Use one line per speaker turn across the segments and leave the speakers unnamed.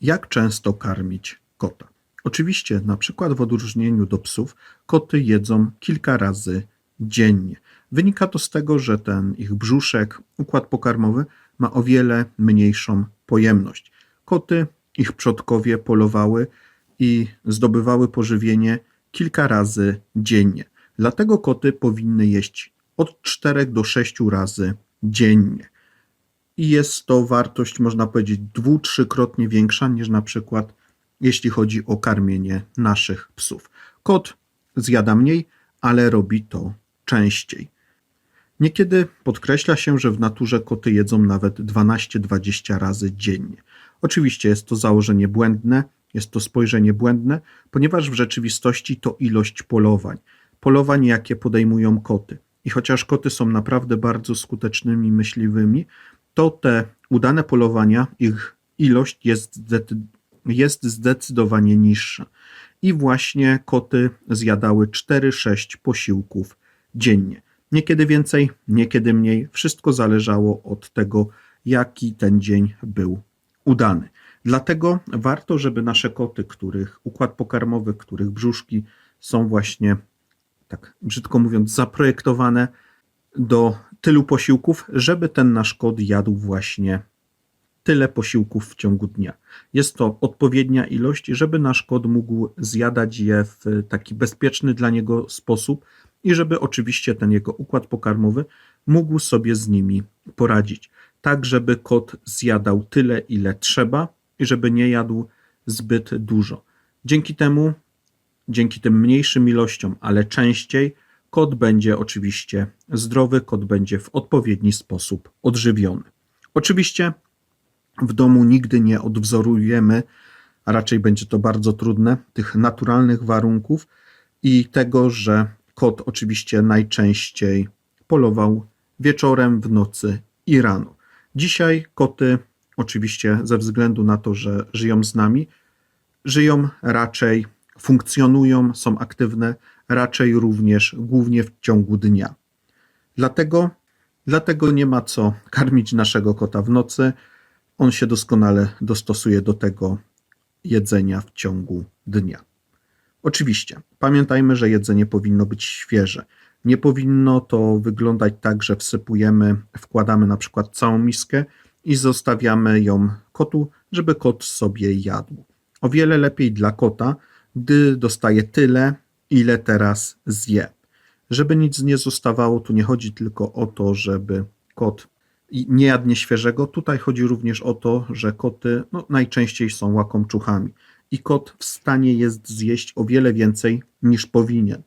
Jak często karmić kota? Oczywiście, na przykład w odróżnieniu do psów, koty jedzą kilka razy dziennie. Wynika to z tego, że ten ich brzuszek, układ pokarmowy ma o wiele mniejszą pojemność. Koty, ich przodkowie polowały i zdobywały pożywienie kilka razy dziennie. Dlatego koty powinny jeść od 4 do 6 razy dziennie. I jest to wartość, można powiedzieć, dwu, trzykrotnie większa niż na przykład jeśli chodzi o karmienie naszych psów. Kot zjada mniej, ale robi to częściej. Niekiedy podkreśla się, że w naturze koty jedzą nawet 12-20 razy dziennie. Oczywiście jest to założenie błędne, jest to spojrzenie błędne, ponieważ w rzeczywistości to ilość polowań. Polowań, jakie podejmują koty. I chociaż koty są naprawdę bardzo skutecznymi myśliwymi, to te udane polowania, ich ilość jest, jest zdecydowanie niższa. I właśnie koty zjadały 4-6 posiłków dziennie. Niekiedy więcej, niekiedy mniej. Wszystko zależało od tego, jaki ten dzień był udany. Dlatego warto, żeby nasze koty, których układ pokarmowy, których brzuszki są właśnie, tak brzydko mówiąc, zaprojektowane do tylu posiłków, żeby ten nasz kot jadł właśnie tyle posiłków w ciągu dnia. Jest to odpowiednia ilość, żeby nasz kot mógł zjadać je w taki bezpieczny dla niego sposób i żeby oczywiście ten jego układ pokarmowy mógł sobie z nimi poradzić. Tak, żeby kot zjadał tyle, ile trzeba i żeby nie jadł zbyt dużo. Dzięki temu, dzięki tym mniejszym ilościom, ale częściej, kot będzie oczywiście zdrowy, kot będzie w odpowiedni sposób odżywiony. Oczywiście w domu nigdy nie odwzorujemy, a raczej będzie to bardzo trudne, tych naturalnych warunków i tego, że kot oczywiście najczęściej polował wieczorem, w nocy i rano. Dzisiaj koty, oczywiście ze względu na to, że żyją z nami, żyją raczej, funkcjonują, są aktywne raczej również głównie w ciągu dnia. Dlatego, dlatego nie ma co karmić naszego kota w nocy. On się doskonale dostosuje do tego jedzenia w ciągu dnia. Oczywiście, pamiętajmy, że jedzenie powinno być świeże. Nie powinno to wyglądać tak, że wsypujemy, wkładamy na przykład całą miskę i zostawiamy ją kotu, żeby kot sobie jadł. O wiele lepiej dla kota, gdy dostaje tyle, ile teraz zje. Żeby nic nie zostawało, tu nie chodzi tylko o to, żeby kot nie jadł nieświeżego. Tutaj chodzi również o to, że koty no, najczęściej są łakomczuchami i kot w stanie jest zjeść o wiele więcej niż powinien.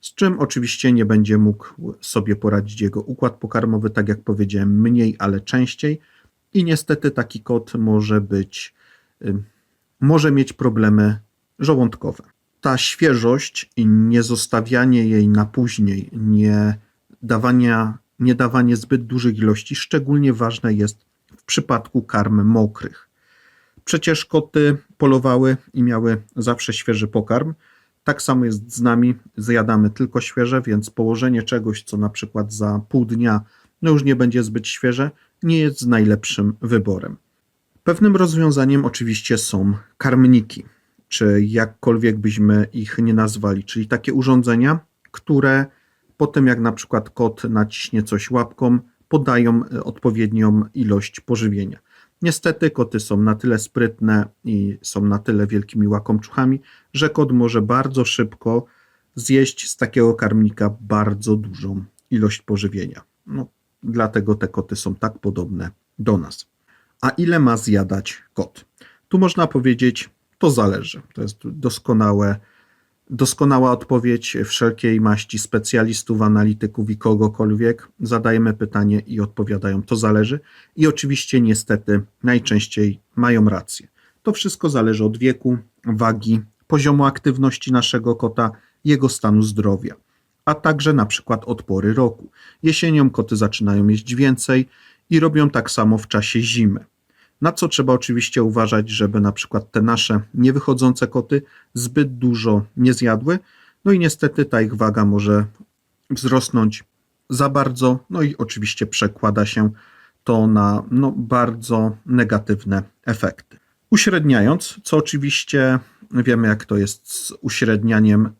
Z czym oczywiście nie będzie mógł sobie poradzić jego układ pokarmowy, tak jak powiedziałem, mniej, ale częściej. I niestety taki kot może być, może mieć problemy żołądkowe. Ta świeżość i nie zostawianie jej na później, nie dawania, nie dawanie zbyt dużych ilości, szczególnie ważne jest w przypadku karm mokrych. Przecież koty polowały i miały zawsze świeży pokarm. Tak samo jest z nami, zjadamy tylko świeże, więc położenie czegoś, co na przykład za pół dnia no już nie będzie zbyt świeże, nie jest najlepszym wyborem. Pewnym rozwiązaniem oczywiście są karmniki, czy jakkolwiek byśmy ich nie nazwali, czyli takie urządzenia, które po tym jak na przykład kot naciśnie coś łapką, podają e, odpowiednią ilość pożywienia. Niestety koty są na tyle sprytne i są na tyle wielkimi łakomczuchami, że kot może bardzo szybko zjeść z takiego karmnika bardzo dużą ilość pożywienia. No, dlatego te koty są tak podobne do nas. A ile ma zjadać kot? Tu można powiedzieć, to zależy. To jest doskonałe, doskonała odpowiedź wszelkiej maści specjalistów, analityków i kogokolwiek. Zadajemy pytanie i odpowiadają, to zależy. I oczywiście, niestety, najczęściej mają rację. To wszystko zależy od wieku, wagi, poziomu aktywności naszego kota, jego stanu zdrowia, a także na przykład od pory roku. Jesienią koty zaczynają jeść więcej i robią tak samo w czasie zimy. Na co trzeba oczywiście uważać, żeby na przykład te nasze niewychodzące koty zbyt dużo nie zjadły. No i niestety ta ich waga może wzrosnąć za bardzo, no i oczywiście przekłada się to na no, bardzo negatywne efekty. Uśredniając, co oczywiście wiemy, jak to jest z uśrednianiem,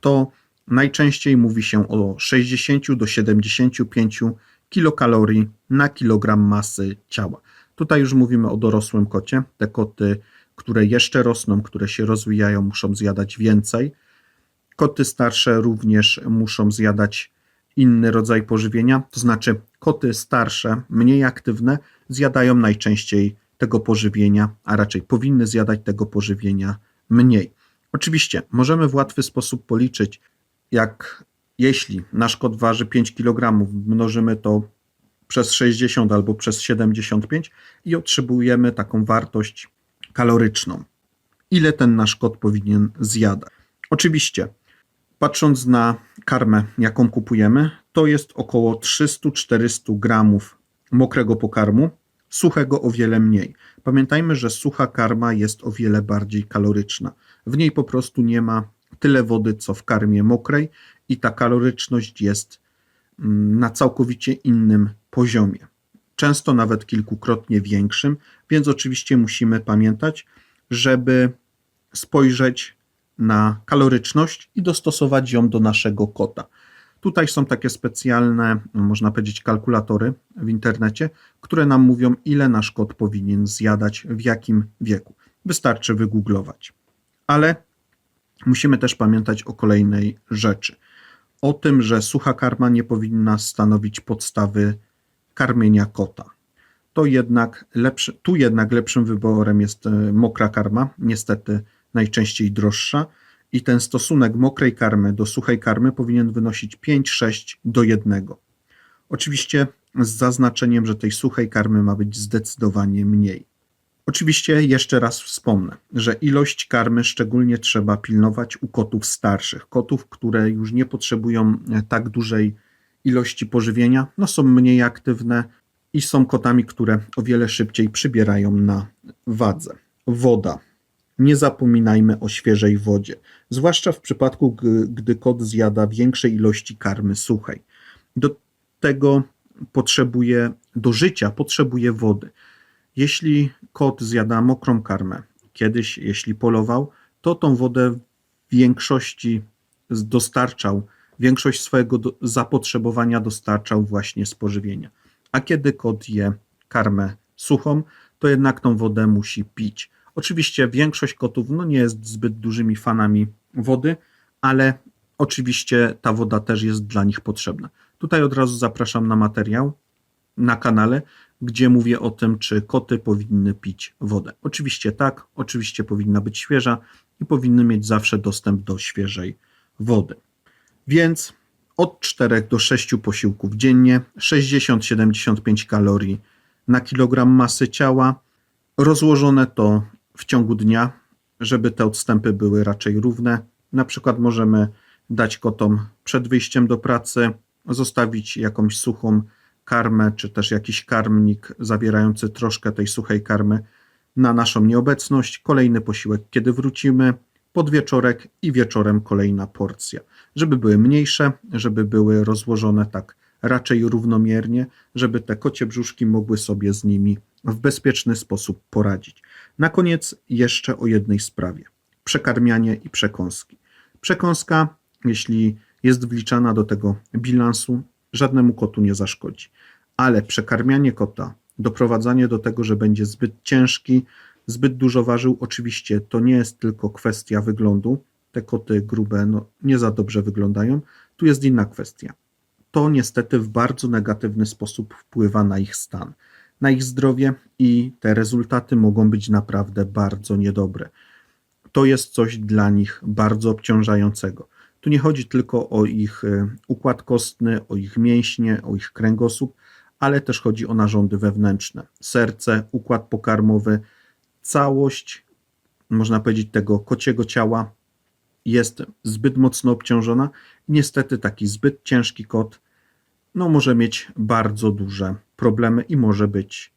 to najczęściej mówi się o 60 do 75 kilokalorii na kilogram masy ciała. Tutaj już mówimy o dorosłym kocie. Te koty, które jeszcze rosną, które się rozwijają, muszą zjadać więcej. Koty starsze również muszą zjadać inny rodzaj pożywienia, to znaczy koty starsze, mniej aktywne, zjadają najczęściej tego pożywienia, a raczej powinny zjadać tego pożywienia mniej. Oczywiście możemy w łatwy sposób policzyć, jak jeśli nasz kot waży 5 kg, mnożymy to przez 60 albo przez 75 i otrzymujemy taką wartość kaloryczną. Ile ten nasz kot powinien zjadać? Oczywiście, patrząc na karmę, jaką kupujemy, to jest około 300-400 gramów mokrego pokarmu, suchego o wiele mniej. Pamiętajmy, że sucha karma jest o wiele bardziej kaloryczna. W niej po prostu nie ma tyle wody, co w karmie mokrej, i ta kaloryczność jest mm, na całkowicie innym poziomie. Często nawet kilkukrotnie większym, więc oczywiście musimy pamiętać, żeby spojrzeć na kaloryczność i dostosować ją do naszego kota. Tutaj są takie specjalne, można powiedzieć, kalkulatory w internecie, które nam mówią, ile nasz kot powinien zjadać, w jakim wieku. Wystarczy wygooglować. Ale musimy też pamiętać o kolejnej rzeczy. O tym, że sucha karma nie powinna stanowić podstawy karmienia kota. To jednak lepszy, tu jednak lepszym wyborem jest e, mokra karma, niestety najczęściej droższa i ten stosunek mokrej karmy do suchej karmy powinien wynosić 5-6 do 1. Oczywiście z zaznaczeniem, że tej suchej karmy ma być zdecydowanie mniej. Oczywiście jeszcze raz wspomnę, że ilość karmy szczególnie trzeba pilnować u kotów starszych, kotów, które już nie potrzebują e, tak dużej ilości pożywienia, no są mniej aktywne i są kotami, które o wiele szybciej przybierają na wadze. Woda. Nie zapominajmy o świeżej wodzie, zwłaszcza w przypadku, gdy kot zjada większej ilości karmy suchej. Do tego potrzebuje, do życia potrzebuje wody. Jeśli kot zjada mokrą karmę, kiedyś, jeśli polował, to tą wodę w większości dostarczał, większość swojego zapotrzebowania dostarczał właśnie z pożywienia. A kiedy kot je karmę suchą, to jednak tą wodę musi pić. Oczywiście większość kotów no, nie jest zbyt dużymi fanami wody, ale oczywiście ta woda też jest dla nich potrzebna. Tutaj od razu zapraszam na materiał na kanale, gdzie mówię o tym, czy koty powinny pić wodę. Oczywiście tak, oczywiście powinna być świeża i powinny mieć zawsze dostęp do świeżej wody. Więc od 4 do 6 posiłków dziennie, 60-75 kalorii na kilogram masy ciała. Rozłożone to w ciągu dnia, żeby te odstępy były raczej równe. Na przykład możemy dać kotom przed wyjściem do pracy, zostawić jakąś suchą karmę, czy też jakiś karmnik zawierający troszkę tej suchej karmy na naszą nieobecność. Kolejny posiłek, kiedy wrócimy, podwieczorek i wieczorem kolejna porcja. Żeby były mniejsze, żeby były rozłożone tak raczej równomiernie, żeby te kocie brzuszki mogły sobie z nimi w bezpieczny sposób poradzić. Na koniec jeszcze o jednej sprawie: przekarmianie i przekąski. Przekąska, jeśli jest wliczana do tego bilansu, żadnemu kotu nie zaszkodzi. Ale przekarmianie kota, doprowadzanie do tego, że będzie zbyt ciężki, zbyt dużo ważył, oczywiście to nie jest tylko kwestia wyglądu. Te koty grube no, nie za dobrze wyglądają. Tu jest inna kwestia. To niestety w bardzo negatywny sposób wpływa na ich stan, na ich zdrowie i te rezultaty mogą być naprawdę bardzo niedobre. To jest coś dla nich bardzo obciążającego. Tu nie chodzi tylko o ich e, układ kostny, o ich mięśnie, o ich kręgosłup, ale też chodzi o narządy wewnętrzne, serce, układ pokarmowy, całość, można powiedzieć, tego kociego ciała jest zbyt mocno obciążona. Niestety taki zbyt ciężki kot no, może mieć bardzo duże problemy i może być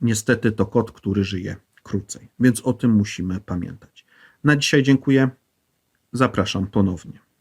niestety to kot, który żyje krócej. Więc o tym musimy pamiętać. Na dzisiaj dziękuję. Zapraszam ponownie.